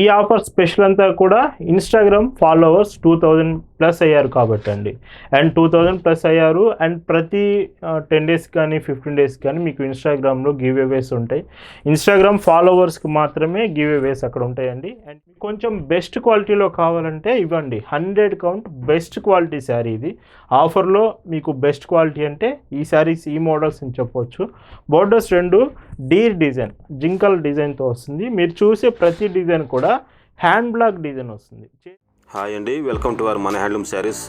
ఈ offer special అంతా కూడా Instagram followers two thousand plus అయ్యారు కాబట్టి అండి అండ్ టూ థౌజండ్ ప్లస్ అయ్యారు. అండ్ ప్రతి టెన్ డేస్ కానీ ఫిఫ్టీన్ డేస్ కానీ మీకు ఇన్స్టాగ్రామ్లో గివ్ అవేస్ ఉంటాయి. ఇన్స్టాగ్రామ్ ఫాలోవర్స్కి మాత్రమే గివ్ అవేస్ అక్కడ ఉంటాయండి. అండ్ కొంచెం బెస్ట్ క్వాలిటీలో కావాలంటే ఇవ్వండి. Hundred count best quality sari ఇది. ఆఫర్లో మీకు బెస్ట్ క్వాలిటీ అంటే ఈ శారీస్ ఈ మోడల్స్ అని చెప్పొచ్చు. బోర్డర్స్ రెండు డీర్ డిజైన్ జింకల్ డిజైన్తో వస్తుంది. మీరు చూసే ప్రతి డిజైన్ కూడా హ్యాండ్ బ్లాక్ డిజైన్ వస్తుంది. హాయ్ అండి వెల్కమ్ టు అవర్ మన హ్యాండ్లూమ్ శారీస్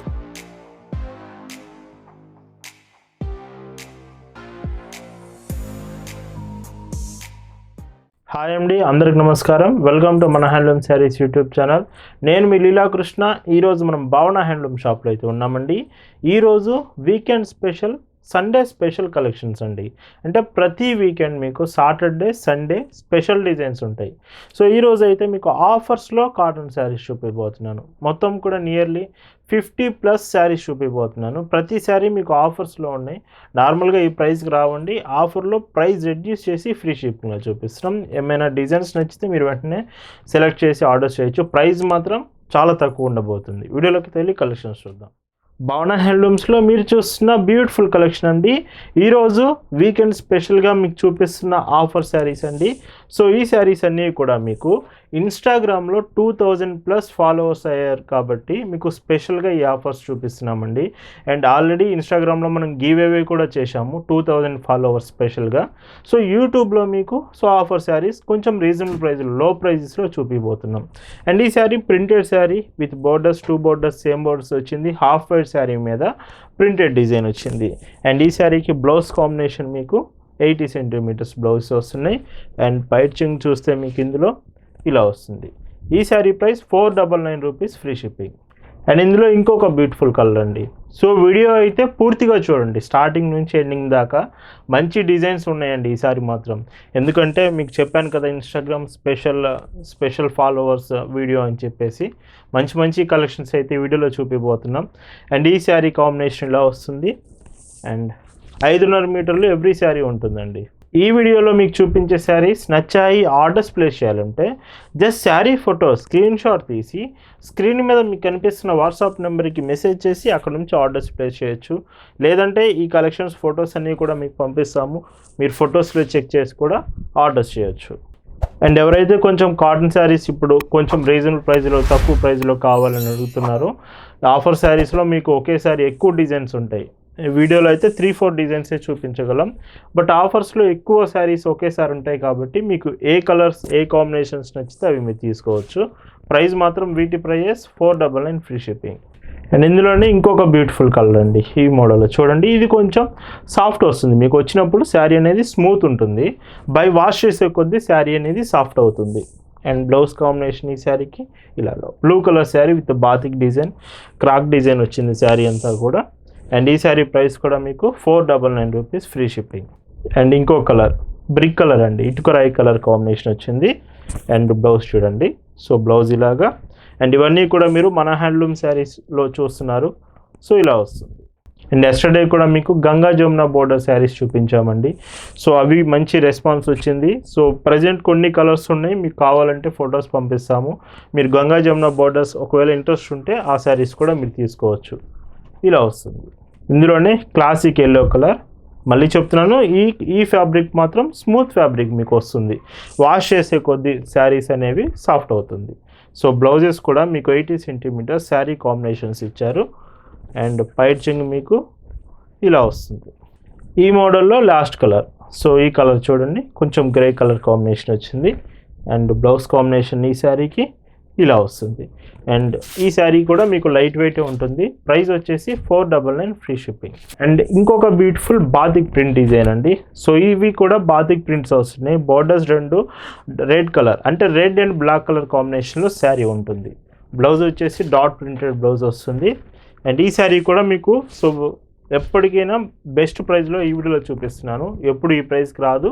హాయ్ అండి అందరికి నమస్కారం. వెల్కమ్ టు మన హ్యాండ్లూమ్ శారీస్ యూట్యూబ్ ఛానల్ నేను మీ లీలాకృష్ణ ఈరోజు మనం భావన హ్యాండ్లూమ్ షాప్లో అయితే ఉన్నామండి. ఈరోజు weekend special Sunday special collections అండి. అంటే ప్రతి వీకెండ్ మీకు సాటర్డే సండే స్పెషల్ డిజైన్స్ ఉంటాయి. సో ఈరోజు అయితే మీకు ఆఫర్స్లో కాటన్ శారీస్ చూపిపోతున్నాను మొత్తం కూడా నియర్లీ ఫిఫ్టీ ప్లస్ శారీస్ చూపిపోతున్నాను ప్రతి శారీ మీకు ఆఫర్స్లో ఉన్నాయి. నార్మల్గా ఈ ప్రైస్కి రావండి. ఆఫర్లో ప్రైస్ రెడ్యూస్ చేసి ఫ్రీ షిప్పింగ్లో చూపిస్తున్నాం. ఏమైనా డిజైన్స్ నచ్చితే మీరు వెంటనే సెలెక్ట్ చేసి ఆర్డర్ చేయొచ్చు. ప్రైస్ మాత్రం చాలా తక్కువ ఉండబోతుంది. వీడియోలోకి తెలియ కలెక్షన్స్ చూద్దాం. భవన హ్యాండ్లూమ్స్లో మీరు చూస్తున్న బ్యూటిఫుల్ కలెక్షన్ అండి. ఈరోజు వీకెండ్ స్పెషల్గా మీకు చూపిస్తున్న ఆఫర్ శారీస్ అండి. సో ఈ శారీస్ అన్నీ కూడా మీకు ఇన్స్టాగ్రామ్లో టూ థౌజండ్ ప్లస్ ఫాలోవర్స్ అయ్యారు కాబట్టి మీకు స్పెషల్గా ఈ ఆఫర్స్ చూపిస్తున్నామండి. అండ్ ఆల్రెడీ ఇన్స్టాగ్రామ్లో మనం గివ్ అవే కూడా చేశాము టూ థౌజండ్ ఫాలోవర్స్ స్పెషల్గా సో యూట్యూబ్లో మీకు సో ఆఫర్ శారీస్ కొంచెం రీజనబుల్ ప్రైస్లో ప్రైజెస్లో చూపిపోతున్నాం అండ్ ఈ sari printed sari with borders two borders same borders వచ్చింది హాఫ్ వైట్ శారీ మీద ప్రింటెడ్ డిజైన్ వచ్చింది. అండ్ ఈ శారీకి బ్లౌజ్ కాంబినేషన్ మీకు ఎయిటీ సెంటీమీటర్స్ బ్లౌజ్ వస్తున్నాయి. అండ్ పైచింగ్ చూస్తే మీకు ఇందులో ఇలా వస్తుంది. ఈ sari price four double nine rupees free shipping. And ఇందులో ఇంకొక బ్యూటిఫుల్ కలర్ అండి. సో వీడియో అయితే పూర్తిగా చూడండి. స్టార్టింగ్ నుంచి ఎండింగ్ దాకా మంచి డిజైన్స్ ఉన్నాయండి ఈసారి మాత్రం. ఎందుకంటే మీకు చెప్పాను కదా Instagram special special followers video అని చెప్పేసి మంచి మంచి కలెక్షన్స్ అయితే వీడియోలో చూపిపోతున్నాం అండ్ ఈ శారీ కాంబినేషన్ ఇలా వస్తుంది. అండ్ ఐదున్నర మీటర్లు ఎవ్రీ శారీ ఉంటుందండి. ఈ వీడియోలో మీకు చూపించే శారీస్ నచ్చాయి ఆర్డర్స్ ప్లేస్ చేయాలంటే just sari photo screenshot తీసి స్క్రీన్ మీద మీకు కనిపిస్తున్న వాట్సాప్ నెంబర్కి మెసేజ్ చేసి అక్కడ నుంచి ఆర్డర్స్ ప్లేస్ చేయొచ్చు. లేదంటే ఈ కలెక్షన్స్ ఫొటోస్ అన్నీ కూడా మీకు పంపిస్తాము. మీరు ఫొటోస్లో చెక్ చేసి కూడా ఆర్డర్స్ చేయొచ్చు. అండ్ ఎవరైతే కొంచెం కాటన్ శారీస్ ఇప్పుడు కొంచెం రీజనబుల్ ప్రైస్లో తక్కువ ప్రైస్లో కావాలని అడుగుతున్నారో ఆఫర్ శారీస్లో మీకు ఒకేసారి ఎక్కువ డిజైన్స్ ఉంటాయి. వీడియోలో అయితే త్రీ ఫోర్ డిజైన్సే చూపించగలం. బట్ ఆఫర్స్లో ఎక్కువ శారీస్ ఒకేసారి ఉంటాయి కాబట్టి మీకు ఏ కలర్స్ ఏ కాంబినేషన్స్ నచ్చితే అవి మీరు తీసుకోవచ్చు. ప్రైస్ మాత్రం వీటి prices four double nine free shipping and ఇందులోనే ఇంకొక బ్యూటిఫుల్ కలర్ అండి ఈ మోడల్ చూడండి ఇది కొంచెం సాఫ్ట్ వస్తుంది. మీకు వచ్చినప్పుడు శారీ అనేది స్మూత్ ఉంటుంది. బై వాష్ చేసే కొద్దీ శారీ అనేది సాఫ్ట్ అవుతుంది. అండ్ బ్లౌజ్ కాంబినేషన్ ఈ శారీకి ఇలా blue colour sari with batik design crack design వచ్చింది శారీ అంతా కూడా. అండ్ ఈ శారీ ప్రైస్ కూడా మీకు four double nine rupees free shipping and ఇంకో కలర్ బ్రిక్ కలర్ అండి. ఇటుక రాయి కలర్ కాంబినేషన్ వచ్చింది. అండ్ బ్లౌజ్ చూడండి. సో బ్లౌజ్ ఇలాగా. అండ్ ఇవన్నీ కూడా మీరు మన హ్యాండ్లూమ్ శారీస్లో చూస్తున్నారు. సో ఇలా వస్తుంది. అండ్ ఎస్టర్డే కూడా మీకు గంగా జమున బోర్డర్ శారీస్ చూపించామండి. సో అవి మంచి రెస్పాన్స్ వచ్చింది. సో ప్రజెంట్ కొన్ని కలర్స్ ఉన్నాయి. మీకు కావాలంటే ఫొటోస్ పంపిస్తాము. మీరు గంగా జమున బోర్డర్స్ ఒకవేళ ఇంట్రెస్ట్ ఉంటే ఆ శారీస్ కూడా మీరు తీసుకోవచ్చు. ఇలా వస్తుంది. ఇందులోనే క్లాసిక్ ఎల్లో కలర్ మళ్ళీ చెప్తున్నాను ఈ ఈ ఫ్యాబ్రిక్ మాత్రం స్మూత్ ఫ్యాబ్రిక్ మీకు వస్తుంది. వాష్ చేసే కొద్ది శారీస్ అనేవి సాఫ్ట్ అవుతుంది. సో బ్లౌజెస్ కూడా మీకు ఎయిటీ సెంటీమీటర్ శారీ కాంబినేషన్స్ ఇచ్చారు. అండ్ పైచింగ్ మీకు ఇలా వస్తుంది. ఈ మోడల్లో లాస్ట్ కలర్ సో ఈ కలర్ చూడండి కొంచెం గ్రే కలర్ కాంబినేషన్ వచ్చింది. అండ్ బ్లౌజ్ కాంబినేషన్ ఈ శారీకి ఇలా వస్తుంది. అండ్ ఈ శారీ కూడా మీకు లైట్ వెయిట్ ఉంటుంది. ప్రైస్ వచ్చేసి four double nine free shipping and ఇంకొక బ్యూటిఫుల్ బాతిక్ ప్రింట్ డిజైన్ అండి. సో ఇవి కూడా బాతిక్ ప్రింట్స్ వస్తున్నాయి. బార్డర్స్ రెండు రెడ్ కలర్ అంటే రెడ్ అండ్ బ్లాక్ కలర్ కాంబినేషన్లో శారీ ఉంటుంది. బ్లౌజ్ వచ్చేసి డాట్ ప్రింటెడ్ బ్లౌజ్ వస్తుంది. అండ్ ఈ శారీ కూడా మీకు సో ఎప్పటికైనా బెస్ట్ ప్రైస్లో ఈ వీడియోలో చూపిస్తున్నాను. ఎప్పుడు ఈ ప్రైస్కి రాదు.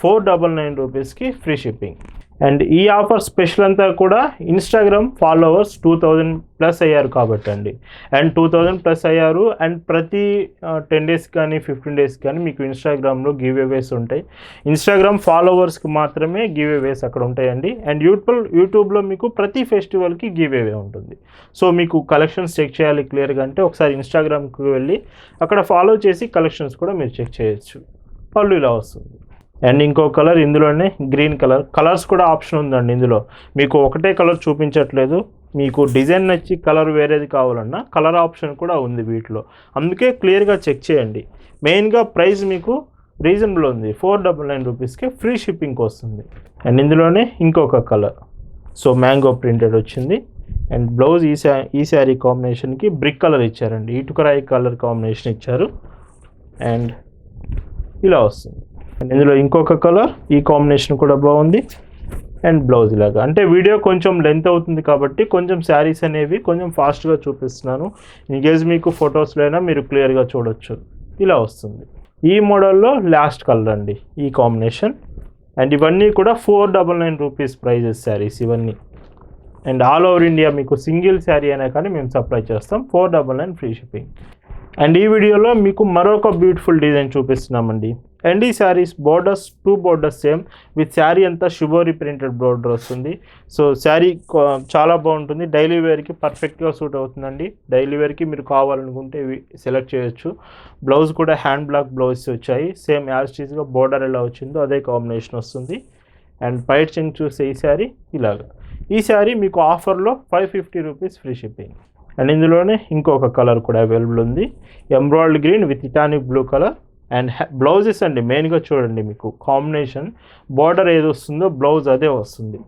ఫోర్ డబల్ నైన్ రూపీస్కి ఫ్రీ షిప్పింగ్. అండ్ ఈ ఆఫర్ స్పెషల్ అంతా కూడా Instagram followers two thousand plus అయ్యారు కాబట్టి అండి అండ్ టూ థౌజండ్ ప్లస్ అయ్యారు అండ్ ప్రతి టెన్ డేస్ కానీ ఫిఫ్టీన్ డేస్ కానీ మీకు ఇన్స్టాగ్రామ్లో గివ్ అవేస్ ఉంటాయి. ఇన్స్టాగ్రామ్ ఫాలోవర్స్కి మాత్రమే గివ్ అవేస్ అక్కడ ఉంటాయండి. అండ్ యూట్యూబ్ యూట్యూబ్లో మీకు ప్రతి ఫెస్టివల్కి గివ్ అవే ఉంటుంది. సో మీకు కలెక్షన్స్ చెక్ చేయాలి క్లియర్గా అంటే ఒకసారి ఇన్స్టాగ్రామ్కి వెళ్ళి అక్కడ ఫాలో చేసి కలెక్షన్స్ కూడా మీరు చెక్ చేయొచ్చు. పళ్ళు ఇలా వస్తుంది. అండ్ ఇంకో కలర్ ఇందులోనే గ్రీన్ కలర్ కలర్స్ కూడా ఆప్షన్ ఉందండి ఇందులో. మీకు ఒకటే కలర్ చూపించట్లేదు. మీకు డిజైన్ నచ్చి కలర్ వేరేది కావాలన్నా కలర్ ఆప్షన్ కూడా ఉంది వీటిలో. అందుకే క్లియర్గా చెక్ చేయండి. మెయిన్గా ప్రైస్ మీకు రీజనబుల్ ఉంది. ఫోర్ డబల్ నైన్ రూపీస్కి ఫ్రీ షిప్పింగ్కి వస్తుంది. అండ్ ఇందులోనే ఇంకొక కలర్ సో మ్యాంగో ప్రింటెడ్ వచ్చింది. అండ్ బ్లౌజ్ ఈ శా ఈ శారీ కాంబినేషన్కి బ్రిక్ కలర్ ఇచ్చారండి. ఇటుకరాయి కలర్ కాంబినేషన్ ఇచ్చారు. అండ్ ఇలా వస్తుంది. అండ్ ఇందులో ఇంకొక కలర్ ఈ కాంబినేషన్ కూడా బాగుంది. అండ్ బ్లౌజ్ ఇలాగా. అంటే వీడియో కొంచెం లెంత్ అవుతుంది కాబట్టి కొంచెం శారీస్ అనేవి కొంచెం ఫాస్ట్గా చూపిస్తున్నాను. ఇన్ మీకు ఫొటోస్లో అయినా మీరు క్లియర్గా చూడొచ్చు. ఇలా వస్తుంది. ఈ మోడల్లో లాస్ట్ కలర్ అండి ఈ కాంబినేషన్ అండ్ ఇవన్నీ కూడా four double nine rupees prices saris ఇవన్నీ. అండ్ ఆల్ ఓవర్ ఇండియా మీకు సింగిల్ శారీ అయినా కానీ మేము సప్లై చేస్తాం. Four double nine free shipping and ఈ వీడియోలో మీకు మరొక బ్యూటిఫుల్ డిజైన్ చూపిస్తున్నామండి. అండ్ ఈ saris borders two borders same with sari అంతా షుబోరీ ప్రింటెడ్ బోర్డర్ వస్తుంది. సో శారీ చాలా బాగుంటుంది. డైలీ వేర్కి పర్ఫెక్ట్గా సూట్ అవుతుందండి. డైలీ వేర్కి మీరు కావాలనుకుంటే ఇవి సెలెక్ట్ చేయొచ్చు. బ్లౌజ్ కూడా హ్యాండ్ బ్లాక్ బ్లౌజ్ వచ్చాయి. సేమ్ యాజ్ టీజ్గా బోర్డర్ ఎలా వచ్చిందో అదే కాంబినేషన్ వస్తుంది. అండ్ పైట్ చెంగ్ చూసే ఈ శారీ ఇలాగా. ఈ శారీ మీకు ఆఫర్లో five fifty rupees free shipping and ఇందులోనే ఇంకొక కలర్ కూడా అవైలబుల్ ఉంది. ఎంబ్రాయిడ్ గ్రీన్ విత్ ఇటానిక్ బ్లూ కలర్ అండ్ బ్లౌజెస్ అండి మెయిన్గా చూడండి మీకు కాంబినేషన్. బార్డర్ ఏది వస్తుందో బ్లౌజ్ అదే వస్తుంది.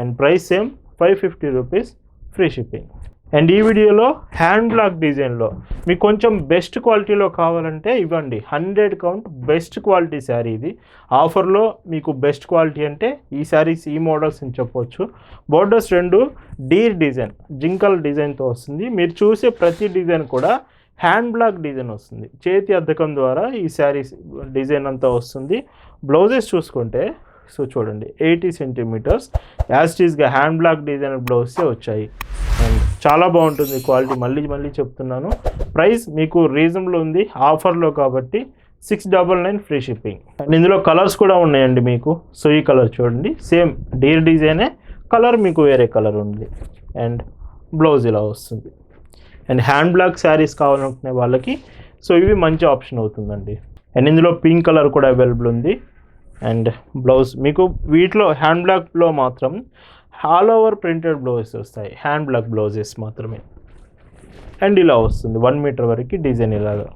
And price same five fifty rupees free shipping. And ఈ వీడియోలో హ్యాండ్ బ్లాక్ డిజైన్లో మీకు కొంచెం బెస్ట్ క్వాలిటీలో కావాలంటే ఇవ్వండి. Hundred count best quality sari ఇది. ఆఫర్లో మీకు బెస్ట్ క్వాలిటీ అంటే ఈ శారీస్ ఈ మోడల్స్ అని చెప్పొచ్చు. బోర్డర్స్ రెండు డీర్ డిజైన్ జింకల్ డిజైన్తో వస్తుంది. మీరు చూసే ప్రతి డిజైన్ కూడా హ్యాండ్ బ్లాక్ డిజైన్ వస్తుంది. చేతి అద్దకం ద్వారా ఈ శారీస్ డిజైన్ అంతా వస్తుంది. బ్లౌజెస్ చూసుకుంటే సో చూడండి ఎయిటీ సెంటీమీటర్స్ యాస్టీస్గా హ్యాండ్ బ్లాక్ డిజైన్ బ్లౌజే వచ్చాయి. అండ్ చాలా బాగుంటుంది క్వాలిటీ. మళ్ళీ మళ్ళీ చెప్తున్నాను. ప్రైస్ మీకు రీజనబుల్ ఉంది. ఆఫర్లో కాబట్టి six double nine free shipping. And ఇందులో కలర్స్ కూడా ఉన్నాయండి మీకు. సో ఈ కలర్ చూడండి. Same Deere డిజైనే. కలర్ మీకు వేరే కలర్ ఉంది. అండ్ బ్లౌజ్ ఇలా వస్తుంది. అండ్ హ్యాండ్ బ్లాక్ శారీస్ కావాలనుకునే వాళ్ళకి సో ఇవి మంచి ఆప్షన్ అవుతుందండి. అండ్ ఇందులో పింక్ కలర్ కూడా అవైలబుల్ ఉంది. అండ్ బ్లౌజ్ మీకు వీటిలో హ్యాండ్ బ్లాక్లో మాత్రం ఆల్ ఓవర్ ప్రింటెడ్ బ్లౌజెస్ వస్తాయి. హ్యాండ్ బ్లాక్ బ్లౌజెస్ మాత్రమే. అండ్ ఇలా వస్తుంది. వన్ మీటర్ వరకు డిజైన్ ఇలాగా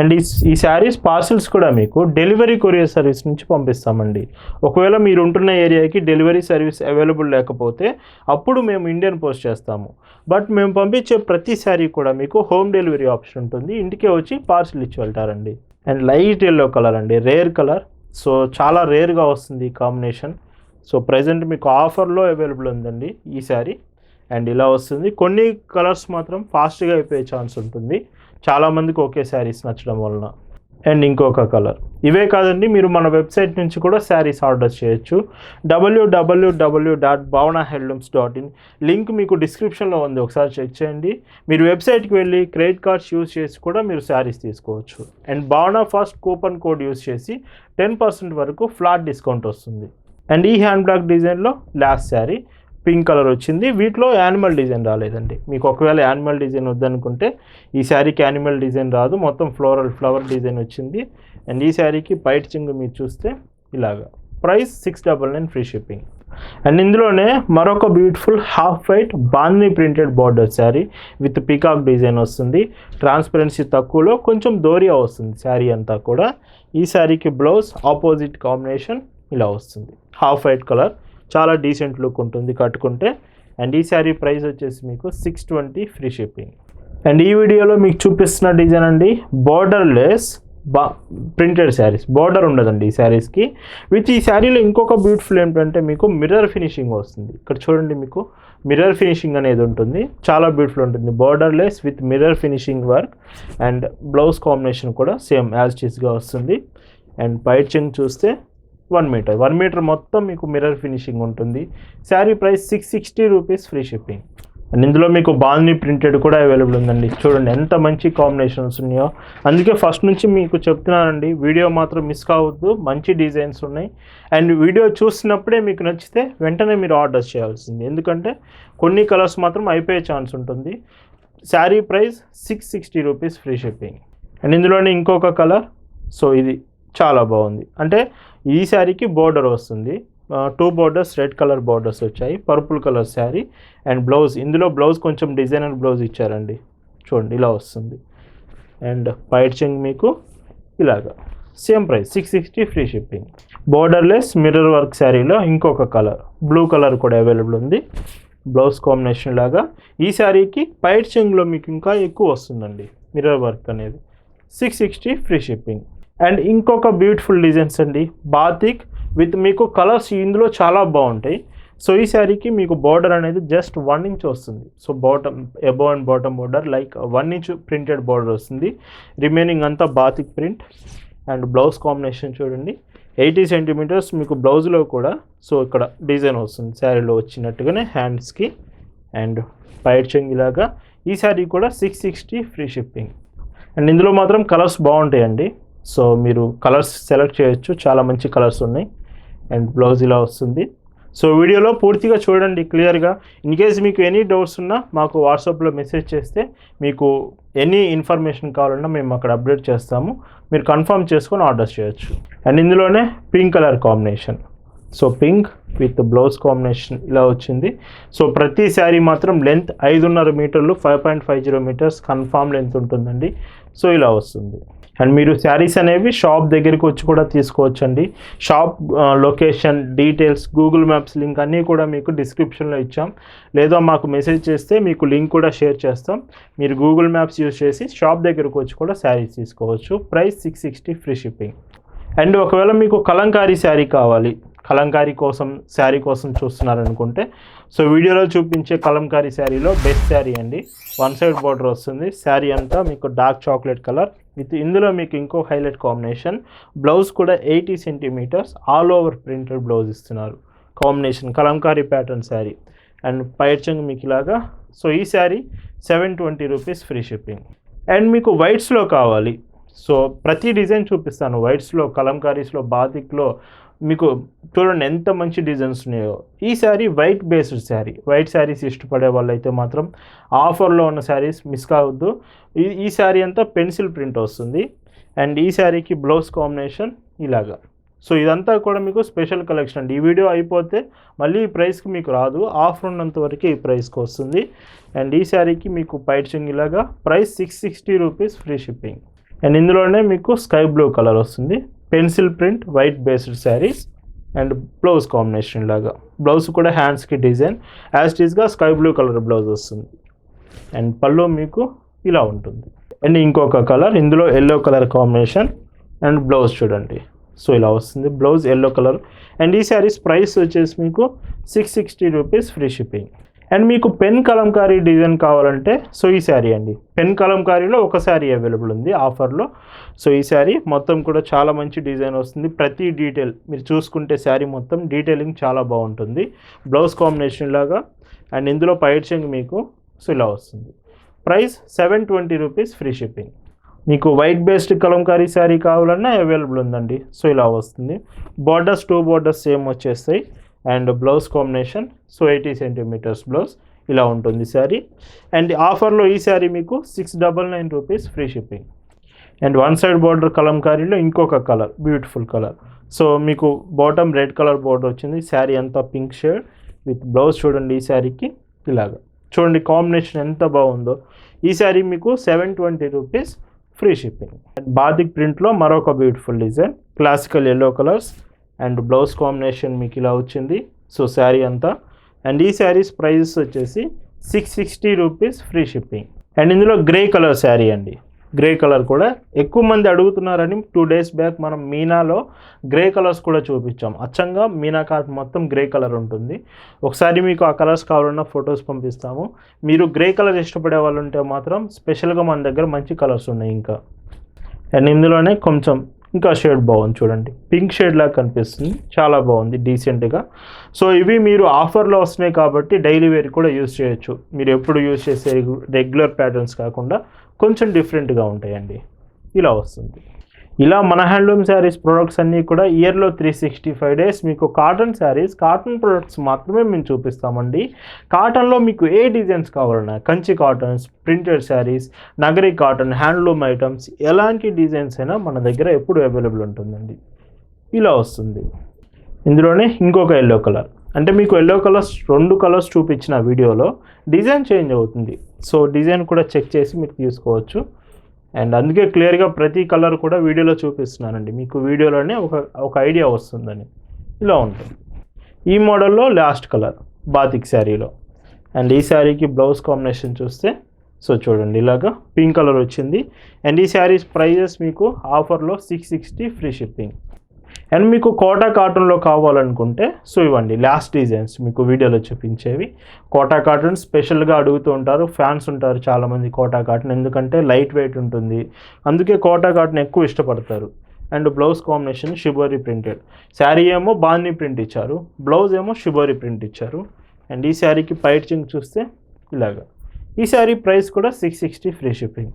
అండ్ ఈ ఈ శారీస్ పార్సిల్స్ కూడా మీకు డెలివరీ కొరియర్ సర్వీస్ నుంచి పంపిస్తామండి. ఒకవేళ మీరు ఉంటున్న ఏరియాకి డెలివరీ సర్వీస్ అవైలబుల్ లేకపోతే అప్పుడు మేము ఇండియన్ పోస్ట్ చేస్తాము. బట్ మేము పంపించే ప్రతి శారీ కూడా మీకు హోమ్ డెలివరీ ఆప్షన్ ఉంటుంది. ఇంటికే వచ్చి పార్సిల్ ఇచ్చి వెళ్తారండి. అండ్ లైట్ ఎల్లో కలర్ అండి. Rare colour. సో చాలా రేర్గా వస్తుంది ఈ కాంబినేషన్. సో ప్రజెంట్ మీకు ఆఫర్లో అవైలబుల్ ఉందండి ఈ శారీ. అండ్ ఇలా వస్తుంది. కొన్ని కలర్స్ మాత్రం ఫాస్ట్గా అయిపోయే ఛాన్స్ ఉంటుంది. చాలామందికి ఒకే శారీస్ నచ్చడం వలన. అండ్ ఇంకొక కలర్. ఇవే కాదండి మీరు మన వెబ్సైట్ నుంచి కూడా శారీస్ ఆర్డర్ చేయొచ్చు. W W W dot Bhavana handlooms dot in link మీకు డిస్క్రిప్షన్లో ఉంది ఒకసారి చెక్ చేయండి. మీరు వెబ్సైట్కి వెళ్ళి క్రెడిట్ కార్డ్స్ యూస్ చేసి కూడా మీరు శారీస్ తీసుకోవచ్చు. And Bhavana first coupon code use చేసి టెన్ పర్సెంట్ వరకు ఫ్లాట్ డిస్కౌంట్ వస్తుంది. అండ్ ఈ హ్యాండ్ బ్లాక్ డిజైన్లో లాస్ట్ శారీ. పింక్ కలర్ వచ్చింది. వీటిలో యానిమల్ డిజైన్ రాలేదండి. మీకు ఒకవేళ యానిమల్ డిజైన్ వద్దనుకుంటే ఈ శారీకి యానిమల్ డిజైన్ రాదు. మొత్తం ఫ్లోరల్ ఫ్లవర్ డిజైన్ వచ్చింది. అండ్ ఈ శారీకి బయట చింగు మీరు చూస్తే ఇలాగా. Price six double nine free shipping. And ఇందులోనే మరొక beautiful half white బాందీ printed border sari with peacock design వస్తుంది. ట్రాన్స్పరెన్సీ తక్కువలో కొంచెం దోరియా వస్తుంది శారీ అంతా కూడా. ఈ శారీకి బ్లౌజ్ ఆపోజిట్ కాంబినేషన్ ఇలా వస్తుంది. Half white colour. చాలా డీసెంట్ లుక్ ఉంటుంది కట్టుకుంటే. అండ్ ఈ శారీ ప్రైస్ వచ్చేసి మీకు six twenty free shipping and ఈ వీడియోలో మీకు చూపిస్తున్న డిజైన్ అండి బార్డర్ లెస్ బా ప్రింటెడ్ శారీస్ బార్డర్ ఉండదండి ఈ శారీస్కి విత్ ఈ శారీలో ఇంకొక బ్యూటిఫుల్ ఏంటంటే మీకు మిర్రర్ ఫినిషింగ్ వస్తుంది. ఇక్కడ చూడండి మీకు మిర్రర్ ఫినిషింగ్ అనేది ఉంటుంది. చాలా బ్యూటిఫుల్ ఉంటుంది. Borderless with mirror finishing work and blouse combination కూడా సేమ్ యాజ్ చీజ్గా వస్తుంది. అండ్ పైచింగ్ చూస్తే వన్ మీటర్. వన్ మీటర్ మొత్తం మీకు మిర్రర్ ఫినిషింగ్ ఉంటుంది. Sari price six sixty rupees free shipping and ఇందులో మీకు బాల్నీ ప్రింటెడ్ కూడా అవైలబుల్ ఉందండి. చూడండి ఎంత మంచి కాంబినేషన్స్ ఉన్నాయో. అందుకే ఫస్ట్ నుంచి మీకు చెప్తున్నానండి వీడియో మాత్రం మిస్ కావద్దు. మంచి డిజైన్స్ ఉన్నాయి. అండ్ వీడియో చూసినప్పుడే మీకు నచ్చితే వెంటనే మీరు ఆర్డర్ చేయాల్సింది. ఎందుకంటే కొన్ని కలర్స్ మాత్రం అయిపోయే ఛాన్స్ ఉంటుంది. Sari price six sixty rupees free shipping and ఇందులోనే ఇంకొక కలర్ సో ఇది చాలా బాగుంది. అంటే ఈ శారీకి బోర్డర్ వస్తుంది. Two borders red colour borders వచ్చాయి. Purple colour sari and blouse ఇందులో బ్లౌజ్ కొంచెం డిజైనర్ బ్లౌజ్ ఇచ్చారండి. చూడండి ఇలా వస్తుంది. అండ్ పైట్ చెంగ్ మీకు ఇలాగా. Same price six sixty free shipping borderless mirror work శారీలో ఇంకొక కలర్ బ్లూ కలర్ కూడా అవైలబుల్ ఉంది. బ్లౌజ్ కాంబినేషన్ లాగా. ఈ శారీకి పైట్ చెంగ్లో మీకు ఇంకా ఎక్కువ వస్తుందండి. మిర్రర్ వర్క్ అనేది. Six sixty free shipping and ఇంకొక బ్యూటిఫుల్ డిజైన్స్ అండి. బాతిక్ విత్ మీకు కలర్స్ ఇందులో చాలా బాగుంటాయి. సో ఈ శారీకి మీకు బార్డర్ అనేది జస్ట్ వన్ ఇంచ్ వస్తుంది. So bottom above and bottom border like one inch printed border వస్తుంది. రిమైనింగ్ అంతా batik print and blouse combination చూడండి. ఎయిటీ సెంటీమీటర్స్ మీకు బ్లౌజ్లో కూడా సో ఇక్కడ డిజైన్ వస్తుంది. శారీలో వచ్చినట్టుగానే హ్యాండ్స్కి అండ్ పైట్ చెంగిలాగా. ఈ శారీ కూడా six sixty free shipping and ఇందులో మాత్రం కలర్స్ బాగుంటాయండి. సో మీరు కలర్స్ సెలెక్ట్ చేయొచ్చు. చాలా మంచి కలర్స్ ఉన్నాయి. అండ్ బ్లౌజ్ ఇలా వస్తుంది. సో వీడియోలో పూర్తిగా చూడండి క్లియర్గా. ఇన్ కేస్ మీకు ఎనీ డౌట్స్ ఉన్నా మాకు వాట్సాప్లో మెసేజ్ చేస్తే మీకు ఎనీ ఇన్ఫర్మేషన్ కావాలన్నా మేము అక్కడ అప్డేట్ చేస్తాము. మీరు కన్ఫర్మ్ చేసుకొని ఆర్డర్ చేయొచ్చు. అండ్ ఇందులోనే pink colour combination. So pink with blouse combination ఇలా వచ్చింది. సో ప్రతి శారీ మాత్రం లెంత్ ఐదున్నర మీటర్లు five point five zero metres confirm length ఉంటుందండి. సో ఇలా వస్తుంది. అండ్ మీరు శారీస్ అనేవి షాప్ దగ్గరికి వచ్చి కూడా తీసుకోవచ్చండి. Shop location details Google maps link అన్నీ కూడా మీకు డిస్క్రిప్షన్లో ఇచ్చాం. లేదా మాకు మెసేజ్ చేస్తే మీకు లింక్ కూడా షేర్ చేస్తాం. మీరు గూగుల్ మ్యాప్స్ యూజ్ చేసి షాప్ దగ్గరకు వచ్చి కూడా శారీస్ తీసుకోవచ్చు. Price six sixty free shipping. And ఒకవేళ మీకు కలంకారీ శారీ కావాలి కలంకారీ కోసం శారీ కోసం చూస్తున్నారనుకుంటే. సో వీడియోలో చూపించే కలంకారీ శారీలో బెస్ట్ శారీ అండి. వన్ సైడ్ బార్డర్ వస్తుంది. శారీ అంతా మీకు డార్క్ చాక్లెట్ కలర్ విత్ ఇందులో మీకు ఇంకో హైలైట్ కాంబినేషన్ బ్లౌజ్ కూడా eighty centimetres all over printed blouse ఇస్తున్నారు. Combination kalamkari pattern sari. And పైర్చంగ్ మీకు ఇలాగా. సో ఈ sari seven twenty rupees free shipping and మీకు వైట్స్లో కావాలి. సో ప్రతి డిజైన్ చూపిస్తాను. వైట్స్లో కలంకారీస్లో బాతిక్లో మీకు చూడండి ఎంత మంచి డిజైన్స్ ఉన్నాయో. ఈ sari white based sari. White saris ఇష్టపడే వాళ్ళైతే మాత్రం ఆఫర్లో ఉన్న శారీస్ మిస్ కావద్దు. ఈ ఈ శారీ అంతా పెన్సిల్ ప్రింట్ వస్తుంది. అండ్ ఈ శారీకి బ్లౌజ్ కాంబినేషన్ ఇలాగా. సో ఇదంతా కూడా మీకు స్పెషల్ కలెక్షన్ అండి. ఈ వీడియో అయిపోతే మళ్ళీ ఈ ప్రైస్కి మీకు రాదు. ఆఫర్ ఉన్నంత వరకు ఈ ప్రైస్కి వస్తుంది. అండ్ ఈ శారీకి మీకు పైట్చింగ్ ఇలాగా. Price six sixty rupees free shipping and ఇందులోనే మీకు స్కై బ్లూ కలర్ వస్తుంది. Pencil print white based saris and blouse combination లాగా. బ్లౌజ్ కూడా హ్యాండ్స్కి డిజైన్ యాజ్ ఈజ్గా స్కై బ్లూ కలర్ బ్లౌజ్ వస్తుంది. అండ్ పళ్ళు మీకు ఇలా ఉంటుంది. అండ్ ఇంకొక కలర్ ఇందులో yellow colour combination and blouse చూడండి. సో ఇలా వస్తుంది. బ్లౌజ్ ఎల్లో కలర్ అండ్ ఈ శారీస్ ప్రైస్ వచ్చేసి మీకు six sixty rupees free shipping and మీకు పెన్ కలంకారీ డిజైన్ కావాలంటే సో ఈ శారీ అండి. పెన్ కలంకారీలో ఒక శారీ అవైలబుల్ ఉంది ఆఫర్లో సో ఈ శారీ మొత్తం కూడా చాలా మంచి డిజైన్ వస్తుంది. ప్రతి డీటెయిల్ మీరు చూసుకుంటే శారీ మొత్తం డీటెయిలింగ్ చాలా బాగుంటుంది. బ్లౌజ్ కాంబినేషన్ లాగా. అండ్ ఇందులో పైడ్చింగ్ మీకు సో ఇలా వస్తుంది. Price seven twenty rupees free shipping మీకు వైట్ బేస్డ్ కలంకారీ శారీ కావాలన్నా అవైలబుల్ ఉందండి. సో ఇలా వస్తుంది. బార్డర్స్ టూ బార్డర్స్ సేమ్ వచ్చేస్తాయి. And blouse combination so eighty centimetres blouse ఇలా ఉంటుంది శారీ. అండ్ ఆఫర్లో ఈ శారీ మీకు six double nine rupees free shipping. And one side border కలంకారీలో ఇంకొక కలర్ బ్యూటిఫుల్ కలర్. సో మీకు బాటమ్ రెడ్ కలర్ బార్డర్ వచ్చింది శారీ అంతా పింక్ షేడ్ విత్ బ్లౌజ్ చూడండి ఈ శారీకి ఇలాగా. చూడండి కాంబినేషన్ ఎంత బాగుందో. ఈ శారీ మీకు seven twenty rupees free shipping. And batik ప్రింట్లో మరొక beautiful design classical yellow colours and blouse combination మీకు ఇలా వచ్చింది. సో శారీ అంతా. అండ్ ఈ శారీస్ ప్రైజెస్ వచ్చేసి six sixty rupees free shipping. And ఇందులో గ్రే కలర్ శారీ అండి. గ్రే కలర్ కూడా. ఎక్కువ మంది అడుగుతున్నారని టూ డేస్ బ్యాక్ మనం మీనాలో గ్రే కలర్స్ కూడా చూపించాం. అచ్చంగా మీనా కార్ట్ మొత్తం గ్రే కలర్ ఉంటుంది. ఒకసారి మీకు ఆ కలర్స్ కావాలన్నా ఫొటోస్ పంపిస్తాము. మీరు గ్రే కలర్ ఇష్టపడే వాళ్ళు ఉంటే మాత్రం స్పెషల్గా మన దగ్గర మంచి కలర్స్ ఉన్నాయి ఇంకా. అండ్ ఇందులోనే కొంచెం ఇంకా షేడ్ బాగుంది చూడండి. పింక్ షేడ్ లాగా కనిపిస్తుంది. చాలా బాగుంది డీసెంట్గా సో ఇవి మీరు ఆఫర్లో వస్తున్నాయి కాబట్టి డైలీ వేర్ కూడా యూస్ చేయొచ్చు. మీరు ఎప్పుడు యూజ్ చేసే రెగ్యులర్ ప్యాటర్న్స్ కాకుండా కొంచెం డిఫరెంట్గా ఉంటాయండి. ఇలా వస్తుంది. ఇలా మన హ్యాండ్లూమ్ శారీస్ ప్రొడక్ట్స్ అన్నీ కూడా ఇయర్లో త్రీ సిక్స్టీ ఫైవ్ డేస్ మీకు కాటన్ శారీస్ కాటన్ ప్రొడక్ట్స్ మాత్రమే మేము చూపిస్తామండి. కాటన్లో మీకు ఏ డిజైన్స్ కావాలన్నా Kanchi cottons printed saris Nagari cotton handloom items ఎలాంటి డిజైన్స్ అయినా మన దగ్గర ఎప్పుడు అవైలబుల్ ఉంటుందండి. ఇలా వస్తుంది. ఇందులోనే ఇంకొక ఎల్లో కలర్ అంటే మీకు ఎల్లో కలర్స్ రెండు కలర్స్ చూపించిన వీడియోలో డిజైన్ చేంజ్ అవుతుంది. సో డిజైన్ కూడా చెక్ చేసి మీరు తీసుకోవచ్చు. అండ్ అందుకే క్లియర్గా ప్రతి కలర్ కూడా వీడియోలో చూపిస్తున్నానండి. మీకు వీడియోలోనే ఒక ఒక ఐడియా వస్తుందని. ఇలా ఉంటుంది. ఈ మోడల్లో లాస్ట్ కలర్ బాతిక్ శారీలో అండ్ ఈ శారీకి బ్లౌజ్ కాంబినేషన్ చూస్తే సో చూడండి ఇలాగా పింక్ కలర్ వచ్చింది. అండ్ ఈ శారీస్ ప్రైజెస్ మీకు ఆఫర్లో six sixty free shipping and మీకు కోటా కాటన్లో కావాలనుకుంటే సో ఇవ్వండి లాస్ట్ డిజైన్స్ మీకు వీడియోలో చూపించేవి. కోటా కాటన్ స్పెషల్గా అడుగుతూ ఉంటారు ఫ్యాన్స్ ఉంటారు చాలామంది కోటా కాటన్ ఎందుకంటే లైట్ వెయిట్ ఉంటుంది. అందుకే కోటా కాటన్ ఎక్కువ ఇష్టపడతారు. And blouse combination shibori printed sari ఏమో బాందీ ప్రింట్ ఇచ్చారు బ్లౌజ్ ఏమో షిబోరి ప్రింట్ ఇచ్చారు. అండ్ ఈ శారీకి పైచింగ్ చూస్తే ఇలాగా. ఈ శారీ ప్రైస్ కూడా six sixty free shipping.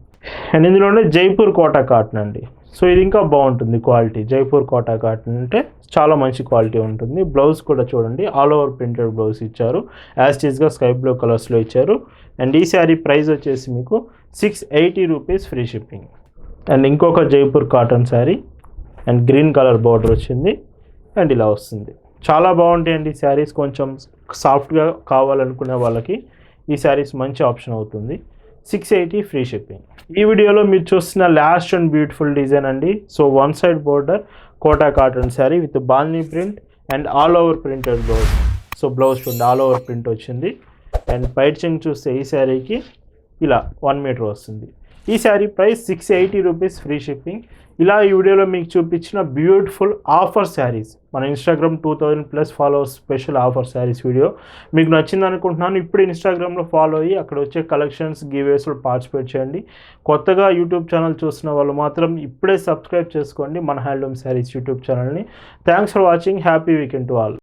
And ఇందులోనే జైపూర్ కోటా కాటన్ అండి. సో ఇది ఇంకా బాగుంటుంది క్వాలిటీ. జైపూర్ కోటా కాటన్ అంటే చాలా మంచి క్వాలిటీ ఉంటుంది. బ్లౌజ్ కూడా చూడండి. ఆల్ ఓవర్ ప్రింటెడ్ బ్లౌజ్ ఇచ్చారు. యాస్టీజ్గా స్కై బ్లూ కలర్స్లో ఇచ్చారు. అండ్ ఈ శారీ ప్రైస్ వచ్చేసి మీకు six eighty rupees free shipping. And ఇంకొక Jaipur cotton sari and green colour border వచ్చింది. అండ్ ఇలా వస్తుంది. చాలా బాగుంటాయండి శారీస్ కొంచెం సాఫ్ట్గా కావాలనుకునే వాళ్ళకి ఈ శారీస్ మంచి ఆప్షన్ అవుతుంది. సిక్స్ ఎయిటీ ఫ్రీ షిప్పింగ్ ఈ వీడియోలో మీరు చూస్తున్న లాస్ట్ అండ్ బ్యూటిఫుల్ డిజైన్ అండి. So one side border Kota cotton sari with బాల్నీ print and all over printed blouse so blouse చూడండి ఆల్ ఓవర్ ప్రింట్ వచ్చింది. అండ్ పైట్ పైచింగ్ చూస్తే ఈ శారీకి ఇలా వన్ మీటర్ వస్తుంది. ఈ sari price six eighty rupees free shipping. ఇలా ఈ వీడియోలో మీకు చూపించిన బ్యూటిఫుల్ ఆఫర్ శారీస్ మన Instagram two thousand plus followers special offer saris video. మీకు నచ్చింది అనుకుంటున్నాను ఇప్పుడు ఇన్స్టాగ్రామ్లో ఫాలో అయ్యి అక్కడ వచ్చే కలెక్షన్స్ గివేస్లో పార్టిసిపేట్ చేయండి. కొత్తగా యూట్యూబ్ ఛానల్ చూస్తున్న వాళ్ళు మాత్రం ఇప్పుడే సబ్స్క్రైబ్ చేసుకోండి మన హ్యాండ్లూమ్ శారీస్ యూట్యూబ్ ఛానల్ని thanks for watching happy weekend to all